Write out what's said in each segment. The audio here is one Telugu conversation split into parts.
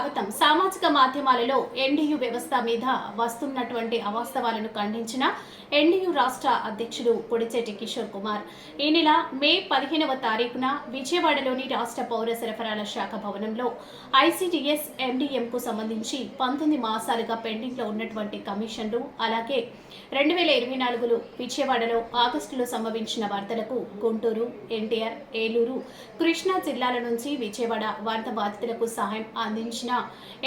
స్వాగతం. సామాజిక మాధ్యమాలలో ఎన్డీయూ వ్యవస్థ మీద వస్తున్నటువంటి అవాస్తవాలను ఖండించిన ఎన్డీయూ రాష్ట్ర అధ్యక్షుడు పొడిచేటి కిషోర్ కుమార్. ఈ నెల మే పదిహేనవ తారీఖున విజయవాడలోని రాష్ట్ర పౌర సరఫరాల శాఖ భవనంలో ఐసీడీఎస్ ఎండీఎంకు సంబంధించి పంతొమ్మిది మాసాలుగా పెండింగ్లో ఉన్నటువంటి కమిషన్లు అలాగే రెండు వేల ఇరవై నాలుగులో విజయవాడలో ఆగస్టులో సంభవించిన వార్తలకు గుంటూరు ఎన్టీఆర్ ఏలూరు కృష్ణా జిల్లాల నుంచి విజయవాడ వరద బాధితులకు సహాయం అందించిన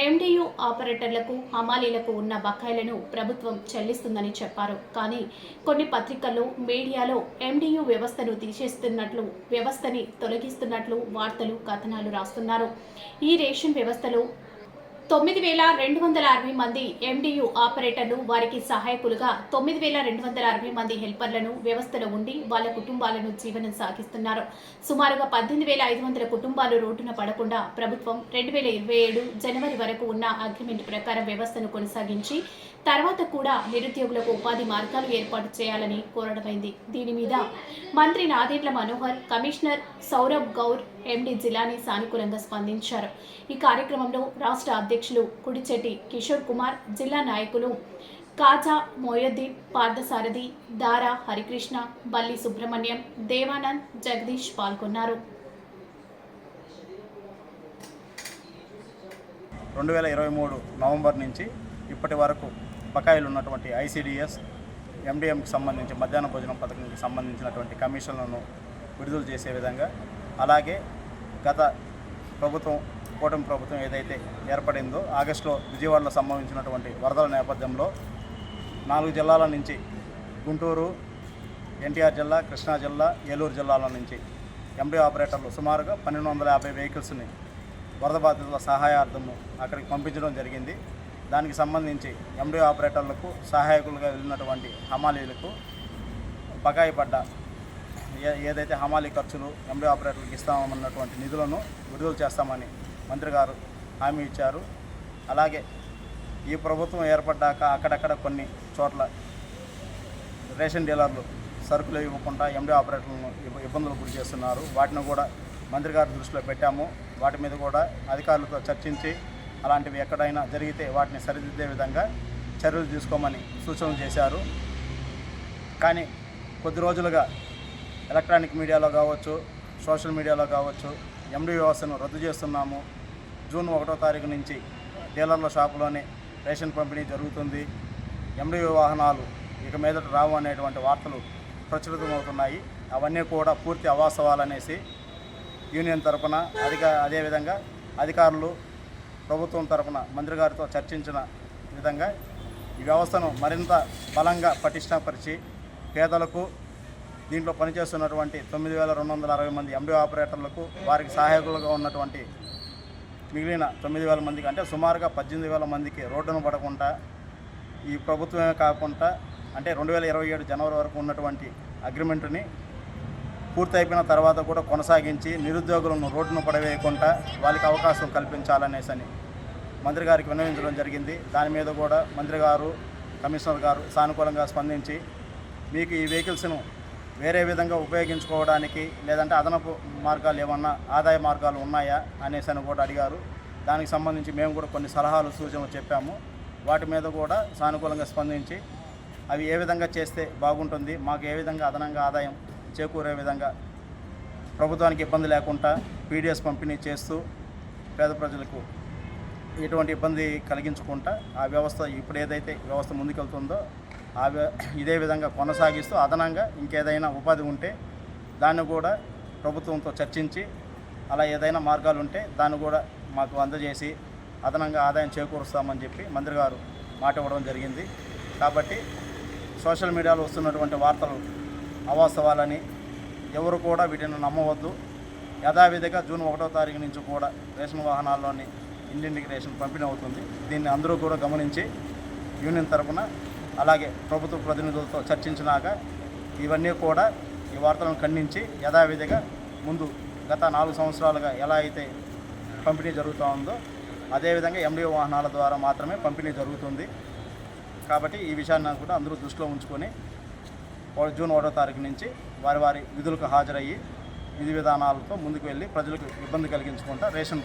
ఎండియు ఆపరేటర్లకు హమాలీలకు ఉన్న బకాయిలను ప్రభుత్వం చెల్లిస్తుందని చెప్పారు. కానీ కొన్ని పత్రికల్లో మీడియాలో ఎండియు వ్యవస్థను తీసేస్తున్నట్లు వ్యవస్థని తొలగిస్తున్నట్లు వార్తలు కథనాలు రాస్తున్నారు. ఈ రేషన్ వ్యవస్థలో తొమ్మిది వేల రెండు వందల అరవై మంది ఎండియు ఆపరేటర్లు వారికి సహాయకులుగా తొమ్మిది వేల రెండు వందల అరవై మంది హెల్పర్లను వ్యవస్థలో ఉండి వాళ్ళ కుటుంబాలను జీవనం సాగిస్తున్నారు. సుమారుగా పద్దెనిమిది వేల ఐదు వందల కుటుంబాలు రోడ్డున పడకుండా ప్రభుత్వం రెండు వేల ఇరవై ఏడు జనవరి వరకు ఉన్న అగ్రిమెంట్ ప్రకారం వ్యవస్థను కొనసాగించి తర్వాత కూడా నిరుద్యోగులకు ఉపాధి మార్గాలు ఏర్పాటు చేయాలని కోరడమైంది. దీని మీద మంత్రి నాదేండ్ల మనోహర్ కమిషనర్ సౌరభ్ గౌర్ ఎండి జిలానీ సానుకూలంగా స్పందించారు. ఈ కార్యక్రమంలో రాష్ట్ర అధ్యక్షులు కుడిచెట్టి కిషోర్ కుమార్ జిల్లా నాయకులు కాజా మోయద్దీన్ పార్థసారథి దారా హరికృష్ణ బల్లి సుబ్రహ్మణ్యం దేవానంద్ జగదీష్ పాల్గొన్నారు. రెండు వేల ఇరవై మూడు నవంబర్ నుంచి ఇప్పటి వరకు బకాయిలు ఉన్నటువంటి ఐసిడిఎస్ ఎండిఎంకి సంబంధించి మధ్యాహ్న భోజనం పథకంకి సంబంధించినటువంటి కమిషన్లను విడుదల చేసే విధంగా అలాగే గత ప్రభుత్వం కూటమి ప్రభుత్వం ఏదైతే ఏర్పడిందో ఆగస్టులో విజయవాడలో సంభవించినటువంటి వరదల నేపథ్యంలో నాలుగు జిల్లాల నుంచి గుంటూరు ఎన్టీఆర్ జిల్లా కృష్ణా జిల్లా ఏలూరు జిల్లాల నుంచి ఎండి ఆపరేటర్లు సుమారుగా పన్నెండు వందల యాభై వెహికల్స్ని వరద బాధితుల సహాయార్థము అక్కడికి పంపించడం జరిగింది. దానికి సంబంధించి ఎండి ఆపరేటర్లకు సహాయకులుగా వెళ్ళినటువంటి హమాలీలకు బకాయి పడ్డ ఏదైతే హమాలి ఖర్చులు ఎంబీ ఆపరేటర్లకు ఇస్తామన్నటువంటి నిధులను విడుదల చేస్తామని మంత్రి గారు హామీ ఇచ్చారు. అలాగే ఈ ప్రభుత్వం ఏర్పడ్డాక అక్కడక్కడ కొన్ని చోట్ల రేషన్ డీలర్లు సరుకులు ఇవ్వకుండా ఎండీ ఆపరేటర్లను ఇబ్బ- ఇబ్బందులు గురి చేస్తున్నారు. వాటిని కూడా మంత్రి గారి దృష్టిలో పెట్టాము. వాటి మీద కూడా అధికారులతో చర్చించి అలాంటివి ఎక్కడైనా జరిగితే వాటిని సరిదిద్దే విధంగా చర్యలు తీసుకోమని సూచనలు చేశారు. కానీ కొద్ది రోజులుగా ఎలక్ట్రానిక్ మీడియాలో కావచ్చు సోషల్ మీడియాలో కావచ్చు ఎండి వ్యవస్థను రద్దు చేస్తున్నాము. జూన్ ఒకటో తారీఖు నుంచి డీలర్ల షాపులోనే రేషన్ పంపిణీ జరుగుతుంది. ఎండి వాహనాలు ఇక మీదట రావు అనేటువంటి వార్తలు ప్రచురితమవుతున్నాయి. అవన్నీ కూడా పూర్తి అవాస్తవాలనేసి యూనియన్ తరపున అధిక అదేవిధంగా అధికారులు ప్రభుత్వం తరపున మంత్రి గారితో చర్చించిన విధంగా ఈ వ్యవస్థను మరింత బలంగా పటిష్టపరిచి పేదలకు దీంట్లో పనిచేస్తున్నటువంటి తొమ్మిది వేల రెండు వందల అరవై మంది ఎంబీ ఆపరేటర్లకు వారికి సహాయకులుగా ఉన్నటువంటి మిగిలిన తొమ్మిది వేల మందికి అంటే సుమారుగా పద్దెనిమిది వేల మందికి రోడ్డును పడకుండా ఈ ప్రభుత్వమే కాకుండా అంటే రెండు వేల ఇరవై ఏడు జనవరి వరకు ఉన్నటువంటి అగ్రిమెంట్ని పూర్తి అయిపోయిన తర్వాత కూడా కొనసాగించి నిరుద్యోగులను రోడ్డును పడవేయకుండా వాళ్ళకి అవకాశం కల్పించాలనేసి అని మంత్రి గారికి విన్నవించడం జరిగింది. దాని మీద కూడా మంత్రి గారు కమిషనర్ గారు సానుకూలంగా స్పందించి మీకు ఈ వెహికల్స్ను వేరే విధంగా ఉపయోగించుకోవడానికి లేదంటే అదనపు మార్గాలు ఏమన్నా ఆదాయ మార్గాలు ఉన్నాయా అనేసి అని కూడా అడిగారు. దానికి సంబంధించి మేము కూడా కొన్ని సలహాలు సూచనలు చెప్పాము. వాటి మీద కూడా సానుకూలంగా స్పందించి అవి ఏ విధంగా చేస్తే బాగుంటుంది మాకు ఏ విధంగా అదనంగా ఆదాయం చేకూరే విధంగా ప్రభుత్వానికి ఇబ్బంది లేకుండా పీడిఎస్ పంపిణీ చేస్తూ పేద ప్రజలకు ఎటువంటి ఇబ్బంది కలిగించకుండా ఆ వ్యవస్థ ఇప్పుడు ఏదైతే వ్యవస్థ ముందుకెళ్తుందో ఇదే విధంగా కొనసాగిస్తూ అదనంగా ఇంకేదైనా ఉపాధి ఉంటే దాన్ని కూడా ప్రభుత్వంతో చర్చించి అలా ఏదైనా మార్గాలు ఉంటే దాన్ని కూడా మాకు అందజేసి అదనంగా ఆదాయం చేకూరుస్తామని చెప్పి మంత్రి గారు మాట ఇవ్వడం జరిగింది. కాబట్టి సోషల్ మీడియాలో వస్తున్నటువంటి వార్తలు అవాస్తవాలని ఎవరు కూడా వీటిని నమ్మవద్దు. యథావిధిగా జూన్ ఒకటో తారీఖు నుంచి కూడా రేషన్ వాహనాల్లోని ఇండియన్ రేషన్ పంపిణీ అవుతుంది. దీన్ని అందరూ కూడా గమనించి యూనియన్ తరపున అలాగే ప్రభుత్వ ప్రతినిధులతో చర్చించినాక ఇవన్నీ కూడా ఈ వార్తలను ఖండించి యథావిధిగా ముందు గత నాలుగు సంవత్సరాలుగా ఎలా అయితే పంపిణీ జరుగుతూ ఉందో అదేవిధంగా ఎండిఓ వాహనాల ద్వారా మాత్రమే పంపిణీ జరుగుతుంది. కాబట్టి ఈ విషయాన్ని కూడా అందరూ దృష్టిలో ఉంచుకొని జూన్ ఒకటో తారీఖు నుంచి వారి వారి విధులకు హాజరయ్యి విధి విధానాలతో ముందుకు వెళ్ళి ప్రజలకు ఇబ్బంది కలిగించకుండా రేషన్